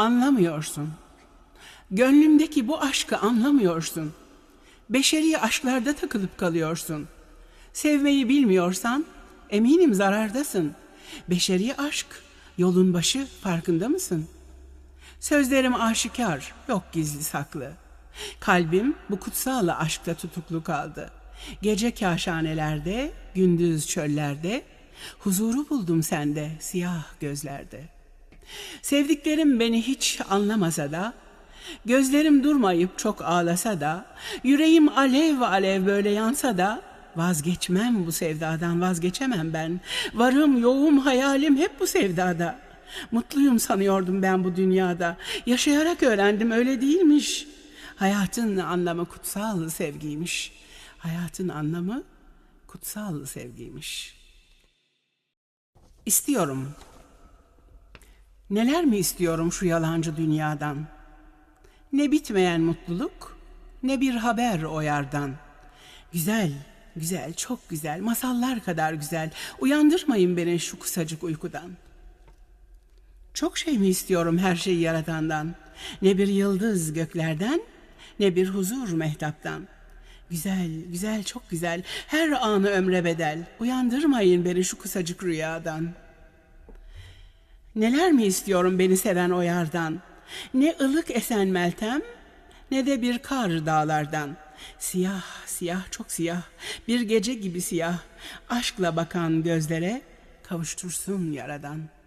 Anlamıyorsun. Gönlümdeki bu aşkı anlamıyorsun. Beşeri aşklarda takılıp kalıyorsun. Sevmeyi bilmiyorsan eminim zarardasın. Beşeri aşk yolun başı farkında mısın? Sözlerim aşikar, yok gizli saklı. Kalbim bu kutsal aşkta tutuklu kaldı. Gece kaşanelerde, gündüz çöllerde, huzuru buldum sende siyah gözlerde. Sevdiklerim beni hiç anlamasa da, gözlerim durmayıp çok ağlasa da, yüreğim alev alev böyle yansa da, vazgeçmem bu sevdadan vazgeçemem ben. Varım yoğum hayalim hep bu sevdada. Mutluyum sanıyordum ben bu dünyada. Yaşayarak öğrendim öyle değilmiş. Hayatın anlamı kutsal sevgiymiş. Hayatın anlamı kutsal sevgiymiş. İstiyorum. Neler mi istiyorum şu yalancı dünyadan? Ne bitmeyen mutluluk, ne bir haber o yardan. Güzel, güzel, çok güzel, masallar kadar güzel. Uyandırmayın beni şu kısacık uykudan. Çok şey mi istiyorum her şeyi yaratandan? Ne bir yıldız göklerden, ne bir huzur mehtaptan. Güzel, güzel, çok güzel. Her anı ömre bedel. Uyandırmayın beni şu kısacık rüyadan. Neler mi istiyorum beni seven o yardan? Ne ılık esen meltem, ne de bir kar dağlardan. Siyah, siyah, çok siyah, bir gece gibi siyah. Aşkla bakan gözlere kavuştursun yaradan.''